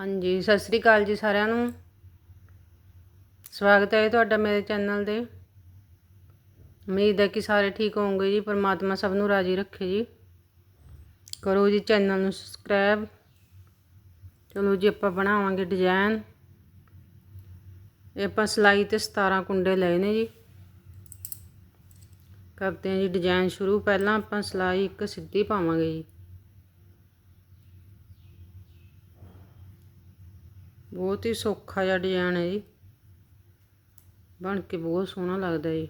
ਹਾਂਜੀ, ਸਤਿ ਸ੍ਰੀ ਅਕਾਲ ਜੀ ਸਾਰਿਆਂ ਨੂੰ। ਸਵਾਗਤ ਹੈ ਤੁਹਾਡਾ ਮੇਰੇ ਚੈਨਲ ਦੇ ਉਮੀਦ ਹੈ ਕਿ ਸਾਰੇ ਠੀਕ ਹੋਵੋਗੇ ਜੀ, ਪਰਮਾਤਮਾ ਸਭ ਨੂੰ ਰਾਜੀ ਰੱਖੇ ਜੀ। ਕਰੋ ਜੀ ਚੈਨਲ ਨੂੰ ਸਬਸਕ੍ਰਾਈਬ। ਚਲੋ ਜੀ, ਆਪਾਂ ਬਣਾਵਾਂਗੇ ਡਿਜ਼ਾਈਨ ਇਹ ਆਪਾਂ ਸਿਲਾਈ ਤੇ 17 ਕੁੰਡੇ ਲਏ ਨੇ ਜੀ। ਕਰਦੇ ਹਾਂ ਜੀ ਡਿਜ਼ਾਈਨ ਸ਼ੁਰੂ। ਪਹਿਲਾਂ ਆਪਾਂ ਸਿਲਾਈ ਇੱਕ ਸਿੱਧੀ ਪਾਵਾਂਗੇ ਜੀ। ਬਹੁਤ ਹੀ ਸੌਖਾ ਜਿਹਾ ਡਿਜ਼ਾਈਨ ਹੈ ਜੀ। ਬਣ ਕੇ ਬਹੁਤ ਸੋਹਣਾ ਲੱਗਦਾ ਜੀ।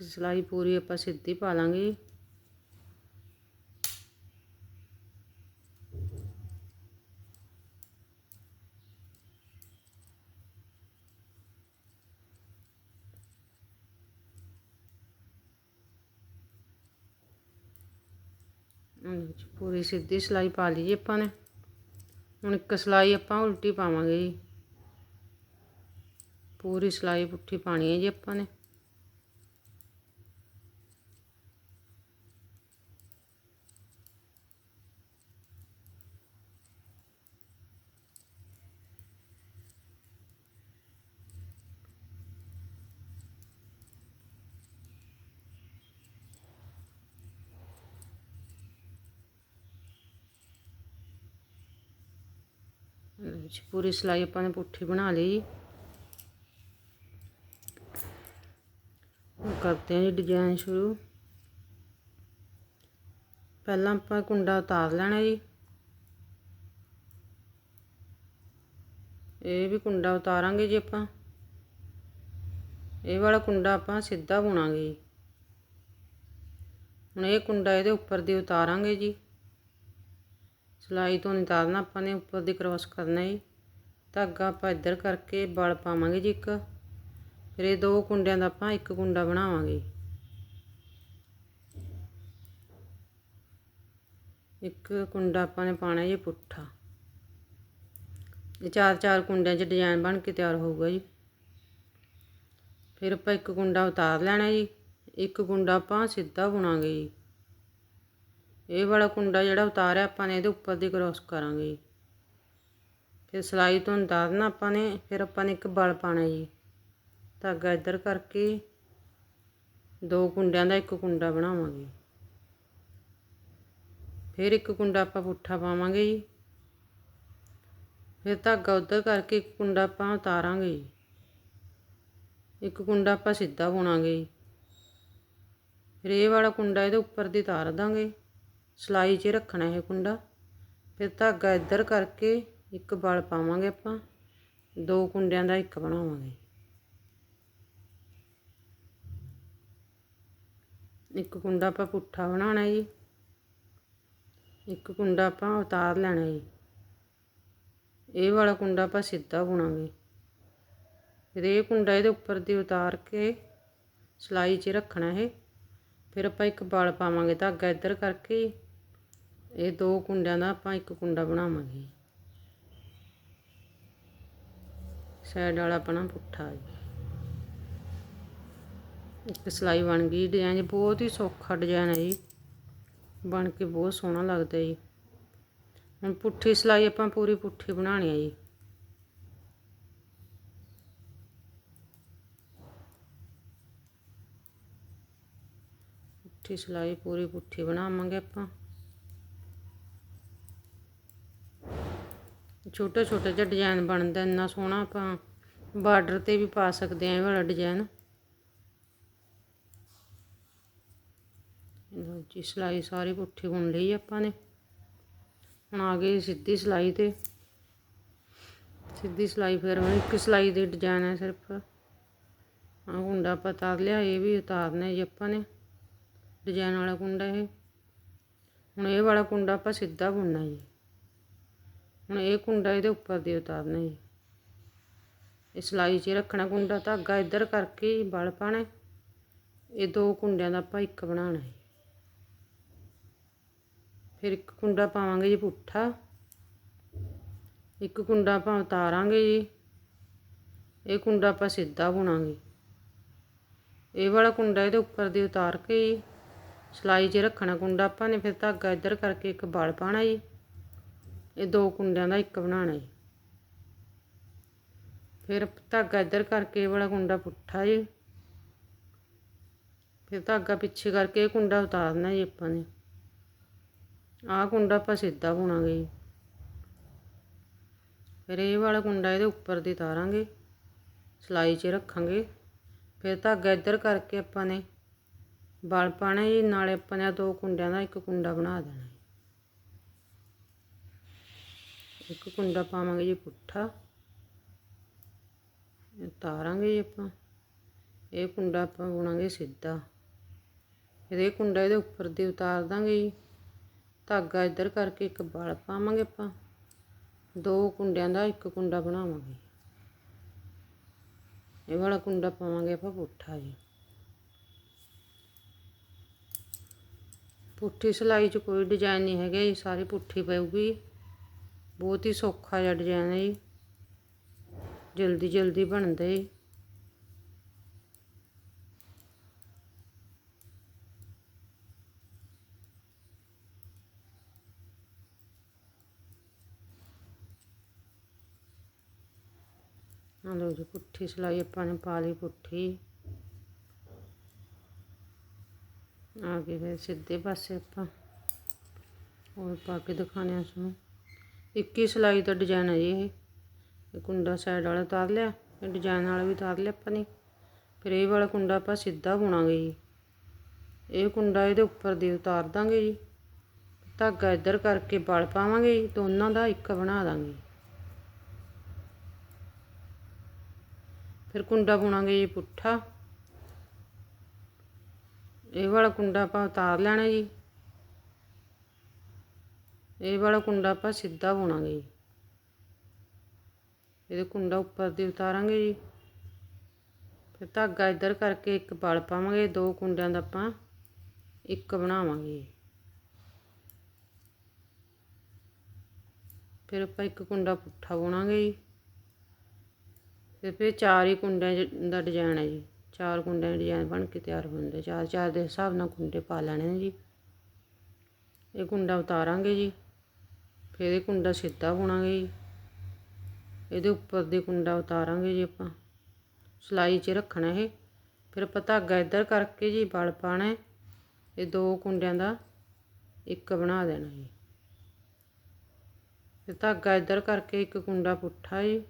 ਸਿਲਾਈ ਪੂਰੀ ਆਪਾਂ ਸਿੱਧੀ ਪਾ ਲਾਂਗੇ ਪੂਰੀ ਸਿੱਧੀ ਸਿਲਾਈ ਪਾ ਲਈ ਜੀ ਆਪਾਂ ਨੇ। ਹੁਣ ਇੱਕ ਸਿਲਾਈ ਆਪਾਂ ਉਲਟੀ ਪਾਵਾਂਗੇ ਜੀ। ਪੂਰੀ ਸਿਲਾਈ ਪੁੱਠੀ ਪਾਣੀ ਹੈ ਜੀ ਆਪਾਂ ਨੇ। ਪੂਰੀ ਸਿਲਾਈ ਆਪਾਂ ਨੇ ਪੁੱਠੀ ਬਣਾ ਲਈ। ਹੁਣ ਕਰਦੇ ਹਾਂ ਜੀ ਡਿਜ਼ਾਈਨ ਸ਼ੁਰੂ। ਪਹਿਲਾਂ ਆਪਾਂ ਕੁੰਡਾ ਉਤਾਰ ਲੈਣਾ ਜੀ। ਇਹ ਵੀ ਕੁੰਡਾ ਉਤਾਰਾਂਗੇ ਜੀ ਆਪਾਂ। ਇਹ ਵਾਲਾ ਕੁੰਡਾ ਆਪਾਂ ਸਿੱਧਾ ਬੁਣਾਂਗੇ ਜੀ। ਹੁਣ ਇਹ ਕੁੰਡਾ ਇਹਦੇ ਉੱਪਰ ਦੀ ਉਤਾਰਾਂਗੇ ਜੀ। ਸਿਲਾਈ ਤੋਂ ਨਿਤਾਰਨਾ ਆਪਾਂ ਨੇ ਉੱਪਰ ਦੀ ਕ੍ਰੋਸ ਕਰਨਾ ਹੈ ਧਾਗਾ ਆਪਾਂ ਇੱਧਰ ਕਰਕੇ ਬਲ ਪਾਵਾਂਗੇ ਜੀ ਇੱਕ। ਫਿਰ ਇਹ ਦੋ ਕੁੰਡਿਆਂ ਦਾ ਆਪਾਂ ਇੱਕ ਕੁੰਡਾ ਬਣਾਵਾਂਗੇ। ਇੱਕ ਕੁੰਡਾ ਆਪਾਂ ਨੇ ਪਾਣਾ ਜੀ ਪੁੱਠਾ। ਇਹ ਚਾਰ ਚਾਰ ਕੁੰਡਿਆਂ 'ਚ ਡਿਜ਼ਾਈਨ ਬਣ ਕੇ ਤਿਆਰ ਹੋਊਗਾ ਜੀ। ਫਿਰ ਆਪਾਂ ਇੱਕ ਕੁੰਡਾ ਉਤਾਰ ਲੈਣਾ ਜੀ। ਇੱਕ ਕੁੰਡਾ ਆਪਾਂ ਸਿੱਧਾ ਬੁਣਾਂਗੇ ਜੀ। ਇਹ ਵਾਲਾ ਕੁੰਡਾ ਜਿਹੜਾ ਉਤਾਰਿਆ ਆਪਾਂ ਨੇ, ਇਹਦੇ ਉੱਪਰ ਦੀ ਕ੍ਰੋਸ ਕਰਾਂਗੇ ਫਿਰ ਸਿਲਾਈ ਤੋਂ ਉਤਾਰਨਾ ਆਪਾਂ ਨੇ, ਫਿਰ ਆਪਾਂ ਨੇ ਇੱਕ ਬਲ ਪਾਣਾ ਜੀ। ਧਾਗਾ ਇੱਧਰ ਕਰਕੇ ਦੋ ਕੁੰਡਿਆਂ ਦਾ ਇੱਕ ਕੁੰਡਾ ਬਣਾਵਾਂਗੇ। ਫਿਰ ਇੱਕ ਕੁੰਡਾ ਆਪਾਂ ਪੁੱਠਾ ਪਾਵਾਂਗੇ ਜੀ। ਫਿਰ ਧਾਗਾ ਉੱਧਰ ਕਰਕੇ ਇੱਕ ਕੁੰਡਾ ਆਪਾਂ ਉਤਾਰਾਂਗੇ ਜੀ। ਇੱਕ ਕੁੰਡਾ ਆਪਾਂ ਸਿੱਧਾ ਬੁਣਾਂਗੇ ਫਿਰ ਇਹ ਵਾਲਾ ਕੁੰਡਾ ਇਹਦੇ ਉੱਪਰ ਦੀ ਉਤਾਰ ਦਾਂਗੇ। ਸਿਲਾਈ 'ਚ ਰੱਖਣਾ ਇਹ ਕੁੰਡਾ। ਫਿਰ ਧਾਗਾ ਇੱਧਰ ਕਰਕੇ ਇੱਕ ਬਲ ਪਾਵਾਂਗੇ ਆਪਾਂ। ਦੋ ਕੁੰਡਿਆਂ ਦਾ ਇੱਕ ਬਣਾਵਾਂਗੇ। ਇੱਕ ਕੁੰਡਾ ਆਪਾਂ ਪੁੱਠਾ ਬਣਾਉਣਾ ਜੀ। ਇੱਕ ਕੁੰਡਾ ਆਪਾਂ ਉਤਾਰ ਲੈਣਾ ਜੀ। ਇਹ ਵਾਲਾ ਕੁੰਡਾ ਆਪਾਂ ਸਿੱਧਾ ਬੁਣਾਂਗੇ। ਫਿਰ ਇਹ ਕੁੰਡਾ ਇਹਦੇ ਉੱਪਰ ਦੀ ਉਤਾਰ ਕੇ ਸਿਲਾਈ 'ਚ ਰੱਖਣਾ ਇਹ। ਫਿਰ ਆਪਾਂ ਇੱਕ ਬਲ ਪਾਵਾਂਗੇ ਧਾਗਾ ਇੱਧਰ ਕਰਕੇ। ਇਹ ਦੋ ਕੁੰਡਿਆਂ ਦਾ ਆਪਾਂ ਇੱਕ ਕੁੰਡਾ ਬਣਾਵਾਂਗੇ। ਸਾਈਡ ਵਾਲਾ ਆਪਣਾ ਪੁੱਠਾ ਜੀ ਇੱਕ ਸਿਲਾਈ ਬਣ ਗਈ ਡਿਜ਼ਾਈਨ ਬਹੁਤ ਹੀ ਸੌਖਾ ਡਿਜ਼ਾਈਨ ਹੈ ਜੀ। ਬਣ ਕੇ ਬਹੁਤ ਸੋਹਣਾ ਲੱਗਦਾ ਜੀ। ਹੁਣ ਪੁੱਠੀ ਸਿਲਾਈ ਆਪਾਂ ਪੂਰੀ ਪੁੱਠੀ ਬਣਾਣੀ ਹੈ ਜੀ। ਪੁੱਠੀ ਸਿਲਾਈ ਪੂਰੀ ਪੁੱਠੀ ਬਣਾਵਾਂਗੇ ਆਪਾਂ। ਛੋਟਾ ਛੋਟਾ ਜਿਹਾ ਡਿਜ਼ਾਈਨ ਬਣਦਾ, ਇੰਨਾ ਸੋਹਣਾ ਆਪਾਂ ਬਾਰਡਰ ਤੇ ਵੀ ਪਾ ਸਕਦੇ ਆਂ ਇਹ ਵਾਲਾ ਡਿਜ਼ਾਈਨ ਲੋ ਜੀ, ਸਿਲਾਈ ਸਾਰੀ ਪੁੱਠੀ ਬੁਣ ਲਈ ਆਪਾਂ ਨੇ। ਹੁਣ ਆ ਗਈ ਸਿੱਧੀ ਸਿਲਾਈ ਤੇ। ਸਿੱਧੀ ਸਿਲਾਈ ਫਿਰ ਹੁਣ ਇੱਕ ਸਿਲਾਈ ਦੇ ਡਿਜ਼ਾਈਨ ਹੈ ਸਿਰਫ। ਆ ਕੁੰਡਾ ਆਪਾਂ ਉਤਾਰ ਲਿਆ, ਇਹ ਵੀ ਉਤਾਰਨਾ ਜੀ ਆਪਾਂ ਨੇ। ਡਿਜ਼ਾਈਨ ਵਾਲਾ ਕੁੰਡਾ ਇਹ। ਹੁਣ ਇਹ ਵਾਲਾ ਕੁੰਡਾ ਆਪਾਂ ਸਿੱਧਾ ਬੁਣਨਾ ਜੀ। ਹੁਣ ਇਹ ਕੁੰਡਾ ਇਹਦੇ ਉੱਪਰ ਦੇ ਉਤਾਰਨਾ ਜੀ। ਇਹ ਸਿਲਾਈ 'ਚ ਰੱਖਣਾ ਕੁੰਡਾ, ਧਾਗਾ ਇੱਧਰ ਕਰਕੇ ਬਲ ਪਾਣਾ। ਇਹ ਦੋ ਕੁੰਡਿਆਂ ਦਾ ਆਪਾਂ ਇੱਕ ਬਣਾਉਣਾ ਹੈ ਫਿਰ ਇੱਕ ਕੁੰਡਾ ਪਾਵਾਂਗੇ ਜੀ ਪੁੱਠਾ। ਇੱਕ ਕੁੰਡਾ ਆਪਾਂ ਉਤਾਰਾਂਗੇ ਜੀ। ਇਹ ਕੁੰਡਾ ਆਪਾਂ ਸਿੱਧਾ ਬੁਣਾਂਗੇ। ਇਹ ਵਾਲਾ ਕੁੰਡਾ ਇਹਦੇ ਉੱਪਰ ਦੀ ਉਤਾਰ ਕੇ ਜੀ। ਸਲਾਈ 'ਚ ਰੱਖਣਾ ਕੁੰਡਾ ਆਪਾਂ ਨੇ, ਫਿਰ ਧਾਗਾ ਇੱਧਰ ਕਰਕੇ ਇੱਕ ਬਲ ਪਾਣਾ ਜੀ। ਇਹ ਦੋ ਕੁੰਡਿਆਂ ਦਾ ਇੱਕ ਬਣਾਉਣਾ ਜੀ ਫਿਰ ਧਾਗਾ ਇੱਧਰ ਕਰਕੇ ਇਹ ਵਾਲਾ ਕੁੰਡਾ ਪੁੱਠਾ ਜੀ ਫਿਰ ਧਾਗਾ ਪਿੱਛੇ ਕਰਕੇ ਇਹ ਕੁੰਡਾ ਉਤਾਰਨਾ ਜੀ ਆਪਾਂ ਨੇ। ਆਹ ਕੁੰਡਾ ਆਪਾਂ ਸਿੱਧਾ ਬੁਣਾਂਗੇ। ਜੀ ਫਿਰ ਇਹ ਵਾਲਾ ਕੁੰਡਾ ਇਹਦੇ ਉੱਪਰ ਦੀ ਤਾਰਾਂਗੇ ਸਲਾਈ 'ਚ ਰੱਖਾਂਗੇ। ਫਿਰ ਧਾਗਾ ਇੱਧਰ ਕਰਕੇ ਆਪਾਂ ਨੇ ਬਲ ਪਾਣਾ ਜੀ ਨਾਲੇ ਆਪਾਂ ਨੇ ਦੋ ਕੁੰਡਿਆਂ ਦਾ ਇੱਕ ਕੁੰਡਾ ਬਣਾ ਦੇਣਾ ਜੀ। ਇੱਕ ਕੁੰਡਾ ਪਾਵਾਂਗੇ ਜੀ ਪੁੱਠਾ। ਇਹ ਤਾਰਾਂਗੇ ਜੀ ਆਪਾਂ। ਇਹ ਕੁੰਡਾ ਆਪਾਂ ਬੁਣਾਂਗੇ ਸਿੱਧਾ। ਇਹਦੇ ਇਹ ਕੁੰਡਾ ਇਹਦੇ ਉੱਪਰ ਦੀ ਉਤਾਰ ਦਾਂਗੇ ਜੀ। ਧਾਗਾ ਇੱਧਰ ਕਰਕੇ ਇੱਕ ਬਲ ਪਾਵਾਂਗੇ ਆਪਾਂ। ਦੋ ਕੁੰਡਿਆਂ ਦਾ ਇੱਕ ਕੁੰਡਾ ਬਣਾਵਾਂਗੇ। ਇਹ ਵਾਲਾ ਕੁੰਡਾ ਪਾਵਾਂਗੇ ਆਪਾਂ ਪੁੱਠਾ ਜੀ। ਪੁੱਠੀ ਸਿਲਾਈ 'ਚ ਕੋਈ ਡਿਜ਼ਾਈਨ ਨਹੀਂ ਹੈਗਾ ਜੀ ਸਾਰੀ ਪੁੱਠੀ ਪਊਗੀ। ਬਹੁਤ ਹੀ ਸੌਖਾ ਜਿਹਾ ਡਿਜ਼ਾਈਨ ਹੈ ਜੀ। ਜਲਦੀ ਜਲਦੀ ਬਣਦਾ ਜੀ। ਆ ਲਓ ਜੀ, ਪੁੱਠੀ ਸਿਲਾਈ ਆਪਾਂ ਨੇ ਪਾ ਲਈ ਪੁੱਠੀ। ਆ ਗਏ ਫਿਰ ਸਿੱਧੇ ਪਾਸੇ ਆਪਾਂ। ਹੋਰ ਪਾ ਕੇ ਦਿਖਾਣੇ ਆ ਇੱਕ ਹੀ ਸਿਲਾਈ ਦਾ ਡਿਜ਼ਾਈਨ ਹੈ ਜੀ ਇਹ। ਕੁੰਡਾ ਸਾਈਡ ਵਾਲਾ ਉਤਾਰ ਲਿਆ, ਇਹ ਡਿਜ਼ਾਈਨ ਵਾਲਾ ਵੀ ਉਤਾਰ ਲਿਆ ਆਪਾਂ ਨੇ। ਫਿਰ ਇਹ ਵਾਲਾ ਕੁੰਡਾ ਆਪਾਂ ਸਿੱਧਾ ਬੁਣਾਂਗੇ ਜੀ। ਇਹ ਕੁੰਡਾ ਇਹਦੇ ਉੱਪਰ ਦੀ ਉਤਾਰ ਦਾਂਗੇ ਜੀ। ਧਾਗਾ ਇੱਧਰ ਕਰਕੇ ਬਲ ਪਾਵਾਂਗੇ ਜੀ, ਦੋਨਾਂ ਦਾ ਇੱਕ ਬਣਾ ਦਾਂਗੇ। ਫਿਰ ਕੁੰਡਾ ਬੁਣਾਂਗੇ ਜੀ ਪੁੱਠਾ। ਇਹ ਵਾਲਾ ਕੁੰਡਾ ਆਪਾਂ ਉਤਾਰ ਲੈਣਾ ਜੀ। ਇਹ ਵਾਲਾ ਕੁੰਡਾ ਆਪਾਂ ਸਿੱਧਾ ਬੁਣਾਂਗੇ ਜੀ। ਇਹਦੇ ਕੁੰਡਾ ਉੱਪਰ ਦੀ ਉਤਾਰਾਂਗੇ ਜੀ। ਫਿਰ ਧਾਗਾ ਇੱਧਰ ਕਰਕੇ ਇੱਕ ਵਲ ਪਾਵਾਂਗੇ, ਦੋ ਕੁੰਡਿਆਂ ਦਾ ਆਪਾਂ ਇੱਕ ਬਣਾਵਾਂਗੇ ਫਿਰ ਆਪਾਂ ਇੱਕ ਕੁੰਡਾ ਪੁੱਠਾ ਬੁਣਾਂਗੇ ਜੀ। ਤੇ ਫਿਰ ਚਾਰ ਹੀ ਕੁੰਡਿਆਂ ਦਾ ਡਿਜ਼ਾਈਨ ਹੈ ਜੀ। ਚਾਰ ਕੁੰਡਿਆਂ ਦੇ ਡਿਜ਼ਾਈਨ ਬਣ ਕੇ ਤਿਆਰ ਹੋ ਜਾਂਦੇ ਚਾਰ ਚਾਰ ਦੇ ਹਿਸਾਬ ਨਾਲ ਕੁੰਡੇ ਪਾ ਲੈਣੇ ਨੇ ਜੀ। ਇਹ ਕੁੰਡਾ ਉਤਾਰਾਂਗੇ ਜੀ। ਫਿਰ ਇਹ ਕੁੰਡਾ ਸਿੱਧਾ ਬੁਣਾਂਗੇ ਜੀ। ਇਹਦੇ ਉੱਪਰ ਦੇ ਕੁੰਡਾ ਉਤਾਰਾਂਗੇ ਜੀ ਆਪਾਂ। ਸਲਾਈ 'ਚ ਰੱਖਣਾ ਇਹ। ਫਿਰ ਆਪਾਂ ਧਾਗਾ ਇੱਧਰ ਕਰਕੇ ਜੀ ਵਲ ਪਾਣਾ ਇਹ ਦੋ ਕੁੰਡਿਆਂ ਦਾ ਇੱਕ ਬਣਾ ਦੇਣਾ ਜੀ। ਫਿਰ ਧਾਗਾ ਇੱਧਰ ਕਰਕੇ ਇੱਕ ਕੁੰਡਾ ਪੁੱਠਾ ਜੀ।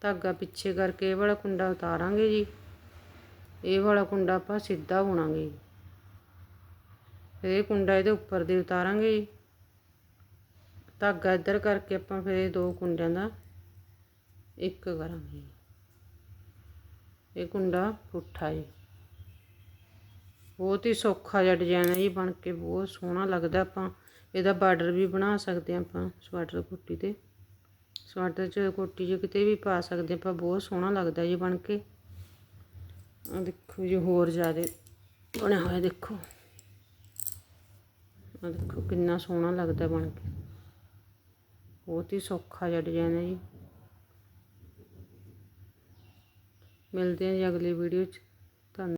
ਧਾਗਾ ਪਿੱਛੇ ਕਰਕੇ ਇਹ ਵਾਲਾ ਕੁੰਡਾ ਉਤਾਰਾਂਗੇ ਜੀ। ਇਹ ਵਾਲਾ ਕੁੰਡਾ ਆਪਾਂ ਸਿੱਧਾ ਬੁਣਾਂਗੇ ਜੀ। ਫਿਰ ਇਹ ਕੁੰਡਾ ਇਹਦੇ ਉੱਪਰ ਦੀ ਉਤਾਰਾਂਗੇ ਜੀ। ਧਾਗਾ ਇੱਧਰ ਕਰਕੇ ਆਪਾਂ ਫਿਰ ਇਹ ਦੋ ਕੁੰਡਿਆਂ ਦਾ ਇੱਕ ਕਰਾਂਗੇ। ਇਹ ਕੁੰਡਾ ਪੁੱਠਾ ਜੀ ਬਹੁਤ ਹੀ ਸੌਖਾ ਜਿਹਾ ਡਿਜ਼ਾਈਨ ਹੈ ਜੀ, ਬਣ ਕੇ ਬਹੁਤ ਸੋਹਣਾ ਲੱਗਦਾ ਆਪਾਂ। ਇਹਦਾ ਬਾਰਡਰ ਵੀ ਬਣਾ ਸਕਦੇ ਹਾਂ ਆਪਾਂ, ਸਵੈਟਰ ਕੋਟੀ ਤੇ। ਸਵੈਟਰ 'ਚ ਕੋਟੀ 'ਚ ਕਿਤੇ ਵੀ ਪਾ ਸਕਦੇ ਆਪਾਂ ਬਹੁਤ ਸੋਹਣਾ ਲੱਗਦਾ ਜੀ ਬਣ ਕੇ। ਆ ਦੇਖੋ ਜੀ, ਹੋਰ ਜ਼ਿਆਦਾ ਬਣਿਆ ਹੋਇਆ ਦੇਖੋ। ਆ ਦੇਖੋ ਕਿੰਨਾ ਸੋਹਣਾ ਲੱਗਦਾ ਬਣ ਕੇ। ਬਹੁਤ ਹੀ ਸੌਖਾ ਜਿਹਾ ਡਿਜ਼ਾਈਨ ਹੈ ਜੀ। ਮਿਲਦੇ ਹਾਂ ਜੀ ਅਗਲੀ ਵੀਡੀਓ 'ਚ।